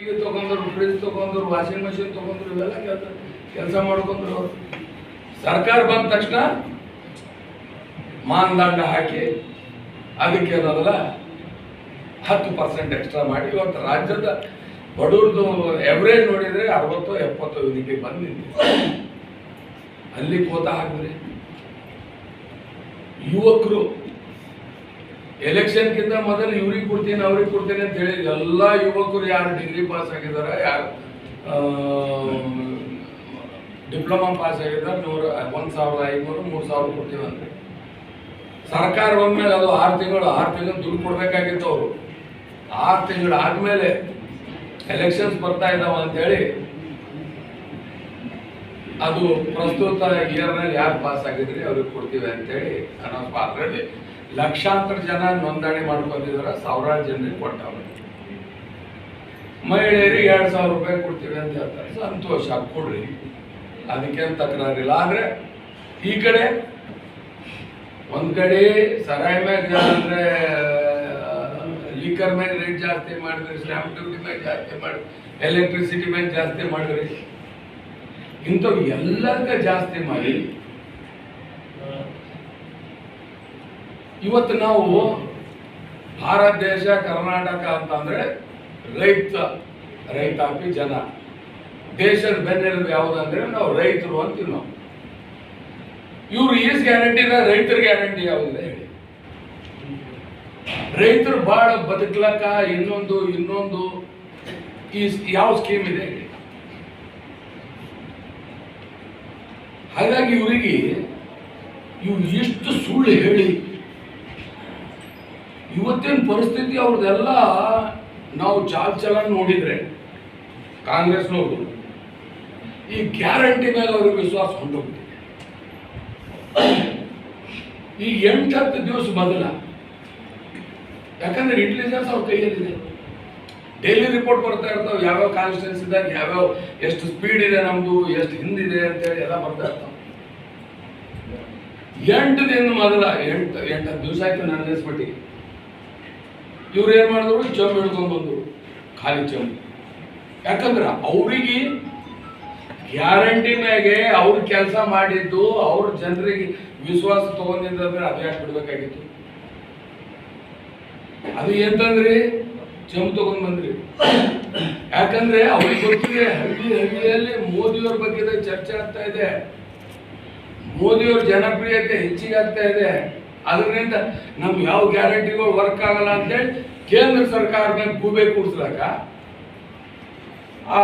TV ತಗೊಂಡ್ರು fridge ತಗೊಂಡ್ರು washing machine ತಗೊಂಡ್ರು ಇವೆಲ್ಲ ಕೆಲಸ ಕೆಲಸ ಮಾಡ್ಕೊಂಡ್ರು ಅವ್ರು. ಸರ್ಕಾರ ಬಂದ ತಕ್ಷಣ ಮಾನದಂಡ ಹಾಕಿ ಅದಕ್ಕೆ ಏನದಲ್ಲ ಹತ್ತು ಪರ್ಸೆಂಟ್ ಎಕ್ಸ್ಟ್ರಾ ಮಾಡಿ ಇವತ್ತು ರಾಜ್ಯದ ಬಡವ್ರದ್ದು ಎವರೇಜ್ ನೋಡಿದ್ರೆ ಅರವತ್ತು ಎಪ್ಪತ್ತು ಇದಕ್ಕೆ ಬಂದಿದೆ. ಅಲ್ಲಿ ಕೋತ ಹಾಕಿದ್ರಿ ಯುವಕರು ಎಲೆಕ್ಷನ್ಗಿಂತ ಮೊದಲು ಇವ್ರಿಗೆ ಕೊಡ್ತೀನಿ, ಅವ್ರಿಗೆ ಕೊಡ್ತೀನಿ ಅಂತ ಹೇಳಿ ಎಲ್ಲ ಯುವಕರು ಯಾರು ಡಿಗ್ರಿ ಪಾಸ್ ಆಗಿದ್ದಾರೆ, ಯಾರು ಡಿಪ್ಲೊಮಾ ಪಾಸ್ ಆಗಿದ್ದಾರೆ, ನೂರ, ಒಂದು ಸಾವಿರದ ಐನೂರು ಮೂರು ಸಾವಿರ ಕೊಡ್ತೀವಂತೆ ಸರ್ಕಾರ ಬಂದ್ಮೇಲೆ ಅದು ಆರು ತಿಂಗಳು ಆರು ತಿಂಗಳು ದುಡ್ಡು ಕೊಡಬೇಕಾಗಿತ್ತು ಅವರು. ಆರು ತಿಂಗಳು ಆದಮೇಲೆ ಎಲೆಕ್ಷನ್ಸ್ ಬರ್ತಾ ಇದಾವ ಅಂತೇಳಿ ಅದು ಪ್ರಸ್ತುತ ಇಯರ್ನಲ್ಲಿ ಯಾರು ಪಾಸ್ ಆಗಿದ್ರಿ ಅವ್ರಿಗೆ ಕೊಡ್ತೀವಿ ಅಂತೇಳಿ ಅನ್ನೋದು ಆಲ್ರೆಡಿ ಲಕ್ಷಾಂತರ ಜನ ನೋಂದಣಿ ಮಾಡ್ಕೊಂಡಿದ್ದಾರೆ ಸಾವಿರಾರು ಜನರಿಗೆ ಕೊಟ್ಟವ್ರೆ ಮಹಿಳೆಯರಿಗೆ ಎರಡು ಸಾವಿರ ರೂಪಾಯಿ ಕೊಡ್ತೀವಿ ಅಂತ ಹೇಳ್ತಾರೆ. ಸಂತೋಷ, ಕೊಡ್ರಿ. ಅದಕ್ಕೇನು ತಕರಾರಿಲ್ಲ. ಆದ್ರೆ ಈ ಕಡೆ ಒಂದ್ ಕಡೆ ಸರಾಯಿ ಮೇಲೆ ಅಂದ್ರೆ, ಲೀಕರ್ ಮೇಲೆ ರೇಟ್ ಜಾಸ್ತಿ ಮಾಡಿದ್ರಿ ಸ್ಟ್ಯಾಂಪ್ ಡ್ಯೂಟಿ ಮೇಲೆ ಜಾಸ್ತಿ ಮಾಡಿ ಎಲೆಕ್ಟ್ರಿಸಿಟಿ ಮೇಲೆ ಜಾಸ್ತಿ ಮಾಡಿದ್ರಿ. ಇಂಥವು ಎಲ್ಲರ್ಗ ಜಾಸ್ತಿ ಮಾಡಿ, ಇವತ್ತು ನಾವು ಭಾರತ, ದೇಶ, ಕರ್ನಾಟಕ ಅಂತಂದ್ರೆ ರೈತ, ರೈತಾಪಿ ಜನ. ದೇಶದ ಬೆನ್ನೆಲುಬು ಯಾವುದಂದ್ರೆ ನಾವು ರೈತರು ಅಂತೀವಿ ನಾವು. ಇವ್ರು ಈಸ್ ಗ್ಯಾರಂಟಿ ರೈತರ ಗ್ಯಾರಂಟಿ ಯಾವುದಿಲ್ಲ ಹೇಳಿ. ರೈತರು ಬಹಳ ಬದುಕ್ಲಕ್ಕ ಇನ್ನೊಂದು ಇನ್ನೊಂದು, ಈ ಯಾವ ಸ್ಕೀಮ್ ಇದೆ ಹೇಳಿ. ಹಾಗಾಗಿ ಇವರಿಗೆ ಇವ್ರು ಎಷ್ಟು ಸುಳ್ಳು ಹೇಳಿ, ಇವತ್ತಿನ ಪರಿಸ್ಥಿತಿ ಅವ್ರದ್ದೆಲ್ಲ ನಾವು ಚಾಲ್ ಚಲನ್ ನೋಡಿದ್ರೆ, ಕಾಂಗ್ರೆಸ್ನವ್ರು, ಈ ಗ್ಯಾರಂಟಿ ಮೇಲೆ ಅವ್ರಿಗೆ ವಿಶ್ವಾಸ ಹೊಂಟೋಗ್ಬಿಟ್ಟಿದೆ ಈ ಎಂಟತ್ತು ದಿವಸ ಬದಲ. ಯಾಕಂದ್ರೆ ಇಂಟೆಲಿಜೆನ್ಸ್ ಅವ್ರ ಕೈಯಲ್ಲಿದೆ. ಡೈಲಿ ರಿಪೋರ್ಟ್ ಬರ್ತಾ ಇರ್ತಾವ. ಯಾವ್ಯಾವ ಕಾನ್ಸ್ಟಿಟ್ಯೂನ್ಸ್ ಇದ್ದಾಗ ಯಾವ್ಯಾವ ಎಷ್ಟು ಸ್ಪೀಡ್ ಇದೆ ನಮ್ದು, ಎಷ್ಟು ಹಿಂದಿದೆ ಅಂತೇಳಿ ಎಲ್ಲ ಬರ್ತಾ ಇರ್ತಾವ. ಎಂಟು ದಿನ ಮೊದಲ, ಎಂಟು ಎಂಟು ಹತ್ತು ದಿವಸ ಆಯ್ತು ನನ್ನ ನೆನೆಸ್ಬಿಟ್ಟು. ಇವ್ರು ಏನ್ ಮಾಡಿದ್ರು? ಚಮ್ ಹಿಡ್ಕೊಂಡು ಬಂದರು. ಖಾಲಿ ಚಮ್ ಯಾಕಂದ್ರೆ ಅವ್ರಿಗೆ ಗ್ಯಾರಂಟಿ ಮ್ಯಾಗೆ ಅವ್ರ ಕೆಲಸ ಮಾಡಿದ್ದು, ಅವ್ರ ಜನರಿಗೆ ವಿಶ್ವಾಸ ತಗೊಂಡಿದ್ರೆ ಅದು ಯಾಕೆ ಬಿಡ್ಬೇಕಾಗಿತ್ತು. ಅದು ಎಂತಂದ್ರಿ? ಚಮ್ ತಗೊಂಡ್ ಬಂದ್ರಿ. ಯಾಕಂದ್ರೆ ಅವ್ರಿಗೆ ಗೊತ್ತಿದೆ, ಹಳ್ಳಿ ಹಳ್ಳಿಯಲ್ಲಿ ಮೋದಿಯವ್ರ ಬಗ್ಗೆ ಚರ್ಚೆ ಆಗ್ತಾ ಇದೆ. ಮೋದಿಯವ್ರ ಜನಪ್ರಿಯತೆ ಹೆಚ್ಚಿಗೆ ಆಗ್ತಾ ಇದೆ. ಅದರಿಂದ ನಮ್ ಯಾವ ಗ್ಯಾರಂಟಿಗಳು ವರ್ಕ್ ಆಗಲ್ಲ ಅಂತೇಳಿ ಕೇಂದ್ರ ಸರ್ಕಾರದ ಗೂಬೆ ಕೂಡಿಸಿದಾಗ? ಆ